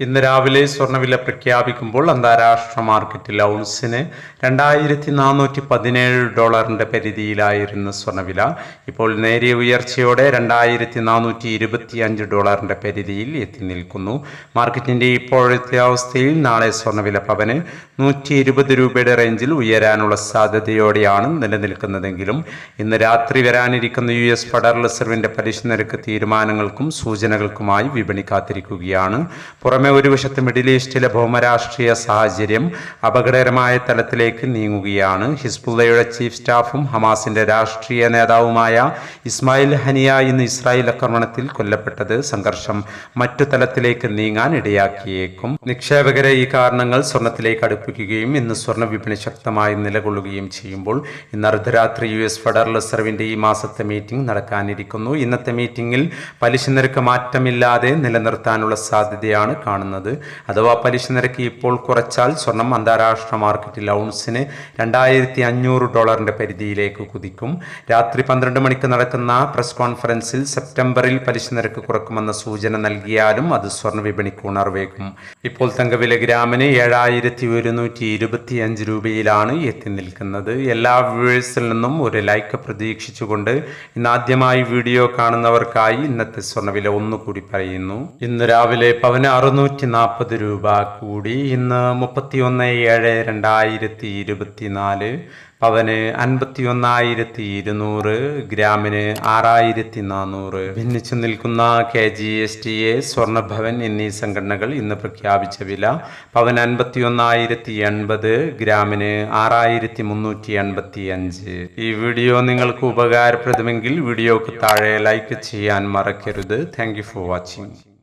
ഇന്ന് രാവിലെ സ്വർണവില പ്രഖ്യാപിക്കുമ്പോൾ അന്താരാഷ്ട്ര മാർക്കറ്റിൽ ഔൺസിന് രണ്ടായിരത്തി നാനൂറ്റി പതിനേഴ് ഡോളറിന്റെ പരിധിയിലായിരുന്നു സ്വർണവില ഇപ്പോൾ നേരിയ ഉയർച്ചയോടെ രണ്ടായിരത്തി നാനൂറ്റി ഇരുപത്തി അഞ്ച് ഡോളറിന്റെ പരിധിയിൽ എത്തി നിൽക്കുന്നു. മാർക്കറ്റിന്റെ ഇപ്പോഴത്തെ അവസ്ഥയിൽ നാളെ സ്വർണവില പവന് നൂറ്റി ഇരുപത് രൂപയുടെ റേഞ്ചിൽ ഉയരാനുള്ള സാധ്യതയോടെയാണ് നിലനിൽക്കുന്നതെങ്കിലും ഇന്ന് രാത്രി വരാനിരിക്കുന്ന യു എസ് ഫെഡറൽ റിസർവിന്റെ പലിശ നിരക്ക് തീരുമാനങ്ങൾക്കും സൂചനകൾക്കുമായി വിപണി കാത്തിരിക്കുകയാണ്. പുറമെ ഒരു വശത്ത് മിഡിൽ ഈസ്റ്റിലെ ഭൗമരാഷ്ട്രീയ സാഹചര്യം അപകടകരമായ തലത്തിലേക്ക് നീങ്ങുകയാണ്. ഹിസ്ബുള്ളയുടെ ചീഫ് സ്റ്റാഫും ഹമാസിന്റെ രാഷ്ട്രീയ നേതാവുമായ ഇസ്മായിൽ ഹനിയ ഇന്ന് ഇസ്രായേൽ ആക്രമണത്തിൽ കൊല്ലപ്പെട്ടത് സംഘർഷം മറ്റു തലത്തിലേക്ക് നീങ്ങാൻ ഇടയാക്കിയേക്കും. നിക്ഷേപകരെ ഈ കാരണങ്ങൾ സ്വർണത്തിലേക്ക് അടുപ്പിക്കുകയും ഇന്ന് സ്വർണ വിപണി ശക്തമായി നിലകൊള്ളുകയും ചെയ്യുമ്പോൾ ഇന്ന് അർദ്ധരാത്രി യു എസ് ഫെഡറൽ റിസർവിന്റെ ഈ മാസത്തെ മീറ്റിംഗ് നടക്കാനിരിക്കുന്നു. ഇന്നത്തെ മീറ്റിംഗിൽ പലിശ നിരക്ക് മാറ്റമില്ലാതെ നിലനിർത്താനുള്ള സാധ്യതയാണ് കാണുന്നത്. അഥവാ പലിശ നിരക്ക് ഇപ്പോൾ കുറച്ചാൽ സ്വർണം അന്താരാഷ്ട്ര മാർക്കറ്റിൽ ഔൺസിന് രണ്ടായിരത്തി അഞ്ഞൂറ് ഡോളറിന്റെ പരിധിയിലേക്ക് കുതിക്കും. രാത്രി പന്ത്രണ്ട് മണിക്ക് നടക്കുന്ന പ്രസ് കോൺഫറൻസിൽ സെപ്റ്റംബറിൽ പലിശ നിരക്ക് കുറക്കുമെന്ന സൂചന നൽകിയാലും അത് സ്വർണ വിപണിക്ക് ഉണർവേക്കും ഇപ്പോൾ തങ്കവില ഗ്രാമിന് ഏഴായിരത്തി ഒരുന്നൂറ്റി ഇരുപത്തി അഞ്ച് രൂപയിലാണ് എത്തി നിൽക്കുന്നത്. എല്ലാ വ്യൂവേഴ്സിൽ നിന്നും ഒരു ലൈക്ക് പ്രതീക്ഷിച്ചുകൊണ്ട് ഇന്ന് ആദ്യമായി വീഡിയോ കാണുന്നവർക്കായി ഇന്നത്തെ സ്വർണവില ഒന്നുകൂടി പറയുന്നു. ഇന്ന് രാവിലെ പവന് അറുന്നൂറ്റി നാൽപ്പത് രൂപ കൂടി ഇന്ന് മുപ്പത്തി ഒന്ന് ഏഴ് രണ്ടായിരത്തി ഇരുപത്തിനാല് പവന് അൻപത്തി ഒന്നായിരത്തി ഇരുന്നൂറ് ഗ്രാമിന് ആറായിരത്തി നാനൂറ് ഭിന്നിച്ചു നിൽക്കുന്ന K G S T A Swarnabhavan എന്നീ സംഘടനകൾ ഇന്ന് പ്രഖ്യാപിച്ച വില പവൻ അൻപത്തി ഒന്നായിരത്തി എൺപത് ഗ്രാമിന് ആറായിരത്തി മുന്നൂറ്റി എൺപത്തി അഞ്ച് ഈ വീഡിയോ നിങ്ങൾക്ക് ഉപകാരപ്രദമെങ്കിൽ വീഡിയോക്ക് താഴെ ലൈക്ക് ചെയ്യാൻ മറക്കരുത്. Thank you for watching.